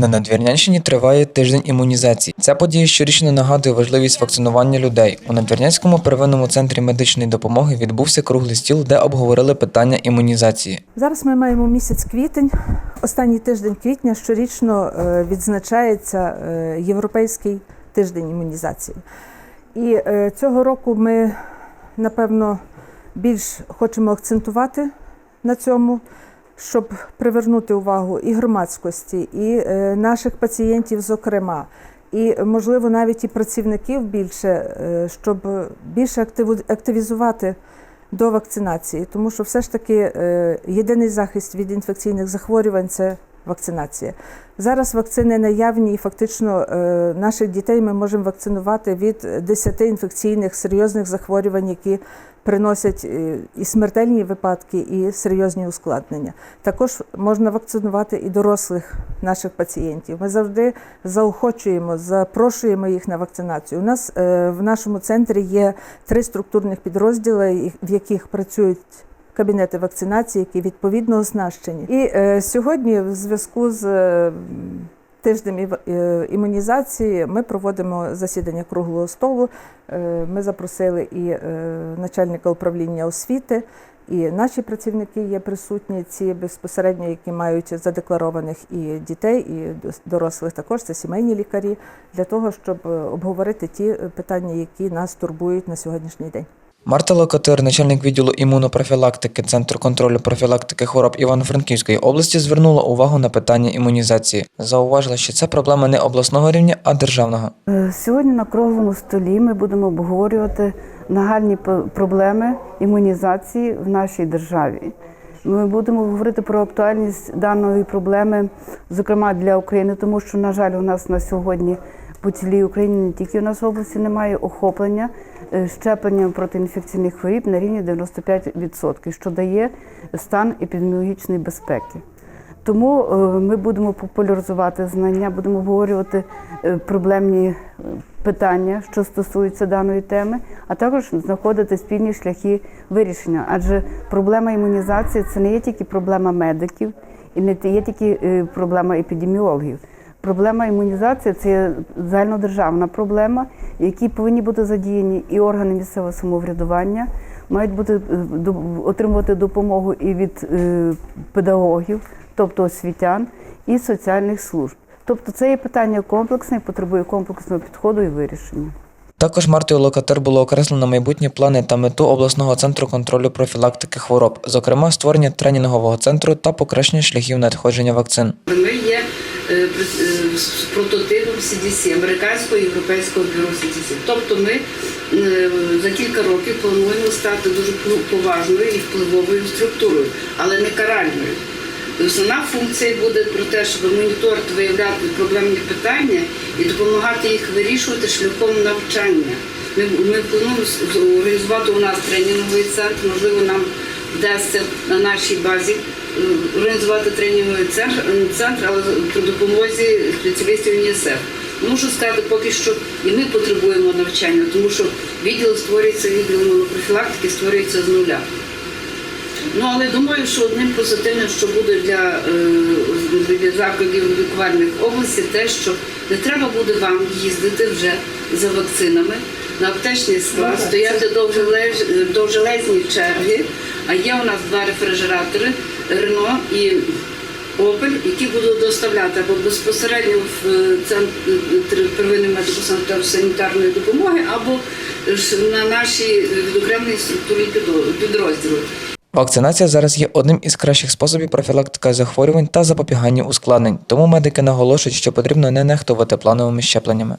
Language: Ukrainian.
На Надвірнянщині триває тиждень імунізації. Ця подія щорічно нагадує важливість вакцинування людей. У Надвірнянському первинному центрі медичної допомоги відбувся круглий стіл, де обговорили питання імунізації. Зараз ми маємо місяць квітень. Останній тиждень квітня щорічно е, відзначається е, Європейський тиждень імунізації. І е, цього року ми, напевно, більш хочемо акцентувати на цьому, щоб привернути увагу і громадськості, і е, наших пацієнтів, зокрема, і, можливо, навіть і працівників більше, е, щоб більше активізувати до вакцинації, тому що все ж таки е, єдиний захист від інфекційних захворювань це вакцинація. Зараз вакцини наявні, і фактично е, наших дітей ми можемо вакцинувати від 10 інфекційних серйозних захворювань, які приносять е, і смертельні випадки, і серйозні ускладнення. Також можна вакцинувати і дорослих наших пацієнтів. Ми завжди заохочуємо, запрошуємо їх на вакцинацію. У нас е, в нашому центрі є три структурних підрозділи, в яких працюють кабінети вакцинації, які відповідно оснащені. І е, сьогодні, в зв'язку з е, ів- е, імунізації, ми проводимо засідання круглого столу. Е, Ми запросили і е, начальника управління освіти. І наші працівники є присутні, ці безпосередньо, які мають задекларованих і дітей, і дорослих також, це сімейні лікарі, для того, щоб обговорити ті питання, які нас турбують на сьогоднішній день. Марта Локатир, начальник відділу імунопрофілактики Центру контролю профілактики хвороб Івано-Франківської області, звернула увагу на питання імунізації. Зауважила, що це проблема не обласного рівня, а державного. Е, Сьогодні на круглому столі ми будемо обговорювати нагальні проблеми імунізації в нашій державі. Ми будемо говорити про актуальність даної проблеми, зокрема для України, тому що, на жаль, у нас на сьогодні по цілій Україні не тільки у нас в області немає охоплення е, щепленням проти інфекційних хворіб на рівні 95%, що дає стан епідеміологічної безпеки. Тому е, ми будемо популяризувати знання, будемо обговорювати е, проблемні питання, що стосуються даної теми, а також знаходити спільні шляхи вирішення. Адже проблема імунізації це не є тільки проблема медиків і не є тільки проблема епідеміологів. Проблема імунізації це загальнодержавна проблема, в якій повинні бути задіяні і органи місцевого самоврядування, мають бути е, до- отримувати допомогу і від е, педагогів, тобто освітян, і соціальних служб. Тобто це є питання комплексне, потребує комплексного підходу і вирішення. Також Мартою Локатир було окреслено майбутні плани та мету обласного центру контролю профілактики хвороб, зокрема створення тренінгового центру та покращення шляхів надходження вакцин. Ми є з прототипом CDC, американського і європейського бюро CDC. Тобто ми е, за кілька років плануємо стати дуже поважною і впливовою структурою, але не каральною. Основна функція буде про те, щоб моніторити, виявляти проблемні питання і допомагати їх вирішувати шляхом навчання. Ми, ми плануємо організувати у нас тренінговий центр, можливо, нам вдасться на нашій базі організувати тренінговий центр, але при допомозі спеціалістів УНІСЕФ. Мушу сказати, поки що і ми потребуємо навчання, тому що відділ створюється, відділ імунопрофілактики створюється з нуля. Ну але думаю, що одним позитивним, що буде для, е, для закладів лікувальних області, те, що не треба буде вам їздити вже за вакцинами на аптечний склад, стояти довжележ- довжелезні черги. А є у нас два рефрижератори Рено і Опель, які будуть доставляти або безпосередньо в е, центр первинної медико-санітарної допомоги, або ж на наші відокремлені структурні підрозділи. Вакцинація зараз є одним із кращих способів профілактики захворювань та запобігання ускладнень, тому медики наголошують, що потрібно не нехтувати плановими щепленнями.